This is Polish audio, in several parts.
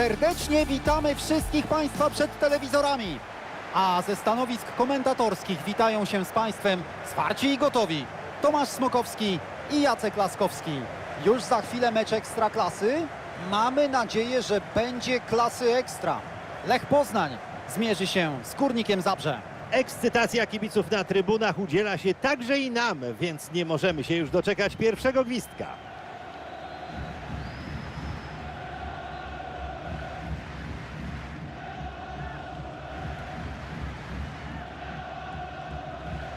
Serdecznie witamy wszystkich Państwa przed telewizorami. A ze stanowisk komentatorskich witają się z Państwem zwarci i gotowi Tomasz Smokowski i Jacek Laskowski. Już za chwilę mecz ekstraklasy. Mamy nadzieję, że będzie klasy ekstra. Lech Poznań zmierzy się z Górnikiem Zabrze. Ekscytacja kibiców na trybunach udziela się także i nam, więc nie możemy się już doczekać pierwszego gwizdka.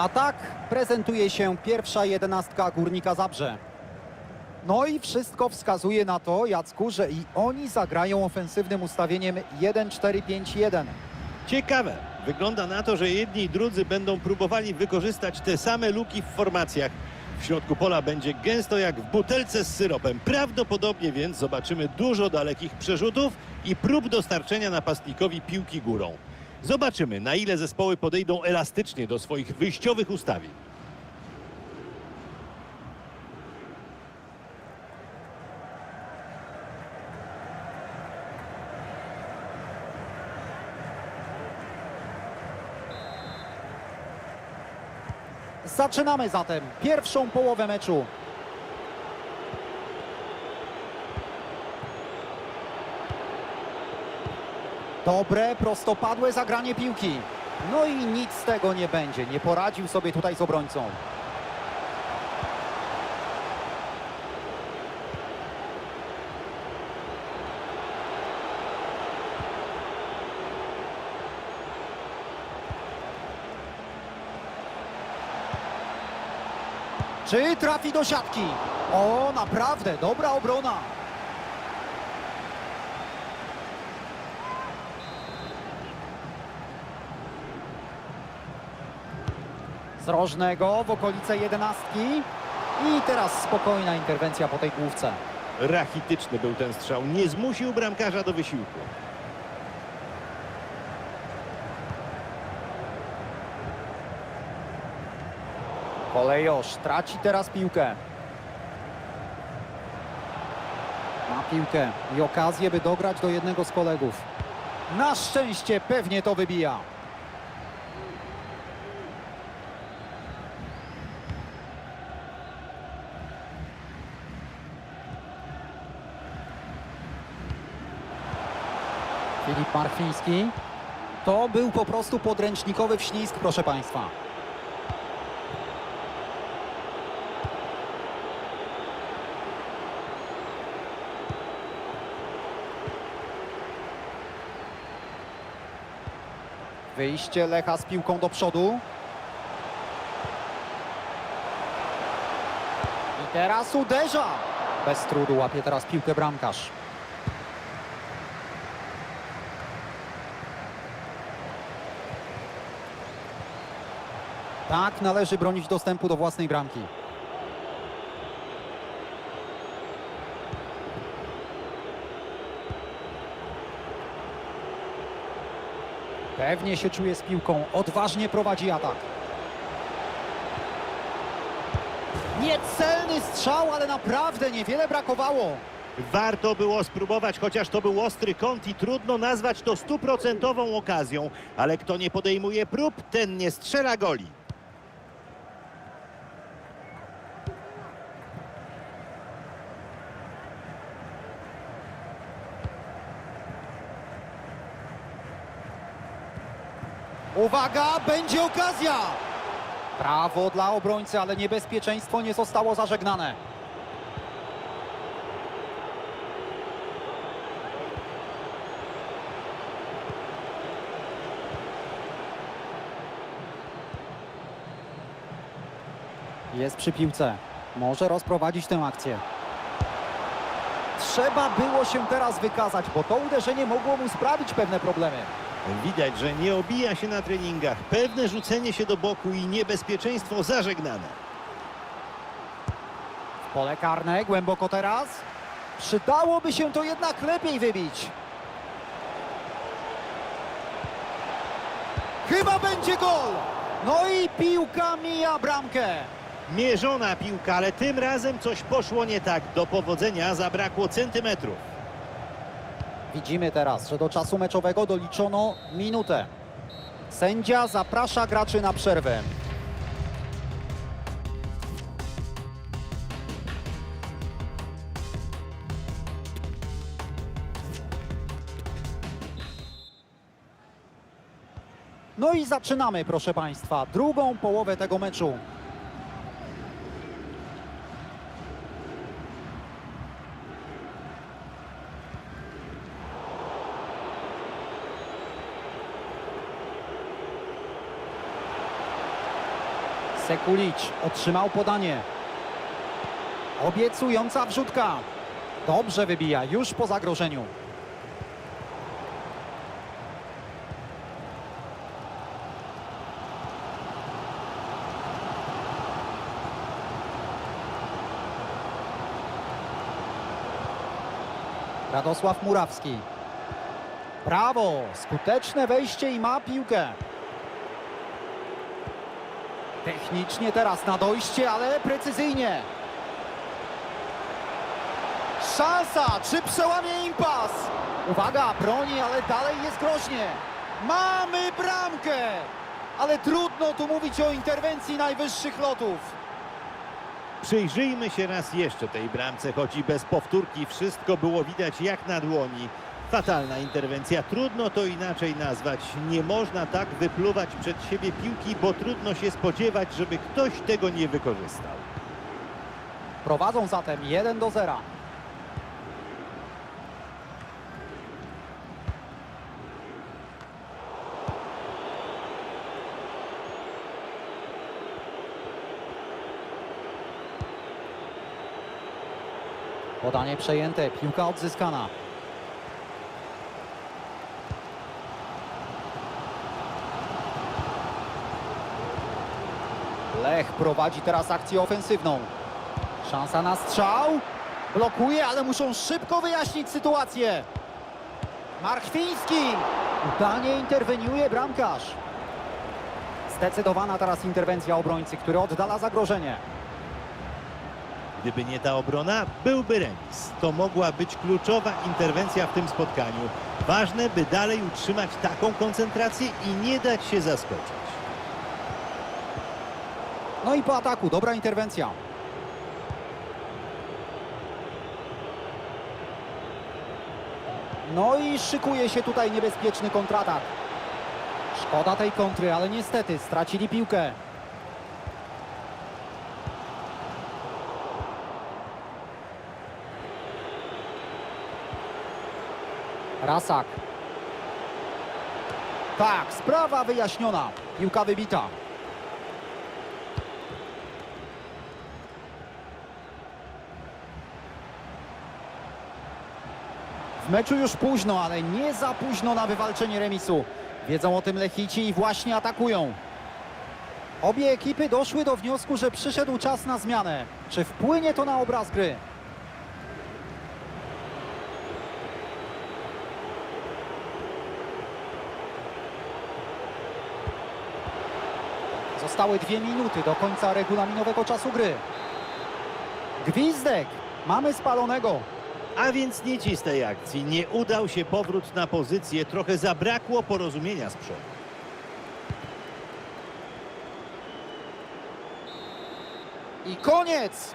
A tak prezentuje się pierwsza jedenastka Górnika Zabrze. No i wszystko wskazuje na to, Jacku, że i oni zagrają ofensywnym ustawieniem 1-4-5-1. Ciekawe. Wygląda na to, że jedni i drudzy będą próbowali wykorzystać te same luki w formacjach. W środku pola będzie gęsto jak w butelce z syropem. Prawdopodobnie więc zobaczymy dużo dalekich przerzutów i prób dostarczenia napastnikowi piłki górą. Zobaczymy, na ile zespoły podejdą elastycznie do swoich wyjściowych ustawień. Zaczynamy zatem pierwszą połowę meczu. Dobre, prostopadłe zagranie piłki. No i nic z tego nie będzie. Nie poradził sobie tutaj z obrońcą. Czy trafi do siatki? O, naprawdę, dobra obrona. Rożnego w okolice jedenastki. I teraz spokojna interwencja po tej główce. Rachityczny był ten strzał. Nie zmusił bramkarza do wysiłku. Kolejosz traci teraz piłkę. Ma piłkę i okazję, by dograć do jednego z kolegów. Na szczęście pewnie to wybija. Filip Marchwiński. To był po prostu podręcznikowy wślizg, proszę Państwa. Wyjście Lecha z piłką do przodu. I teraz uderza. Bez trudu łapie teraz piłkę bramkarz. Tak należy bronić dostępu do własnej bramki. Pewnie się czuje z piłką, odważnie prowadzi atak. Niecelny strzał, ale naprawdę niewiele brakowało. Warto było spróbować, chociaż to był ostry kąt i trudno nazwać to stuprocentową okazją. Ale kto nie podejmuje prób, ten nie strzela goli. Uwaga, będzie okazja! Prawo dla obrońcy, ale niebezpieczeństwo nie zostało zażegnane. Jest przy piłce. Może rozprowadzić tę akcję. Trzeba było się teraz wykazać, bo to uderzenie mogło mu sprawić pewne problemy. Widać, że nie obija się na treningach. Pewne rzucenie się do boku i niebezpieczeństwo zażegnane. W pole karne, głęboko teraz. Przydałoby się to jednak lepiej wybić. Chyba będzie gol! No i piłka mija bramkę. Mierzona piłka, ale tym razem coś poszło nie tak. Do powodzenia zabrakło centymetrów. Widzimy teraz, że do czasu meczowego doliczono minutę. Sędzia zaprasza graczy na przerwę. No i zaczynamy, proszę Państwa, drugą połowę tego meczu. Sekulic otrzymał podanie. Obiecująca wrzutka. Dobrze wybija, już po zagrożeniu. Radosław Murawski. Brawo! Skuteczne wejście i ma piłkę. Technicznie teraz na dojście, ale precyzyjnie. Szansa! Czy przełamie impas? Uwaga, broni, ale dalej jest groźnie. Mamy bramkę! Ale trudno tu mówić o interwencji najwyższych lotów. Przyjrzyjmy się raz jeszcze tej bramce, choć i bez powtórki wszystko było widać jak na dłoni. Fatalna interwencja, trudno to inaczej nazwać. Nie można tak wypluwać przed siebie piłki, bo trudno się spodziewać, żeby ktoś tego nie wykorzystał. Prowadzą zatem 1 do 0. Podanie przejęte, piłka odzyskana. Lech prowadzi teraz akcję ofensywną. Szansa na strzał. Blokuje, ale muszą szybko wyjaśnić sytuację. Marchwiński. Udanie interweniuje bramkarz. Zdecydowana teraz interwencja obrońcy, który oddala zagrożenie. Gdyby nie ta obrona, byłby remis. To mogła być kluczowa interwencja w tym spotkaniu. Ważne, by dalej utrzymać taką koncentrację i nie dać się zaskoczyć. No i po ataku, dobra interwencja. No i szykuje się tutaj niebezpieczny kontratak. Szkoda tej kontry, ale niestety stracili piłkę. Rasak. Tak, sprawa wyjaśniona. Piłka wybita. W meczu już późno, ale nie za późno na wywalczenie remisu. Wiedzą o tym Lechici i właśnie atakują. Obie ekipy doszły do wniosku, że przyszedł czas na zmianę. Czy wpłynie to na obraz gry? Zostały dwie minuty do końca regulaminowego czasu gry. Gwizdek! Mamy spalonego. A więc nic z tej akcji. Nie udał się powrót na pozycję. Trochę zabrakło porozumienia z przodu. I koniec!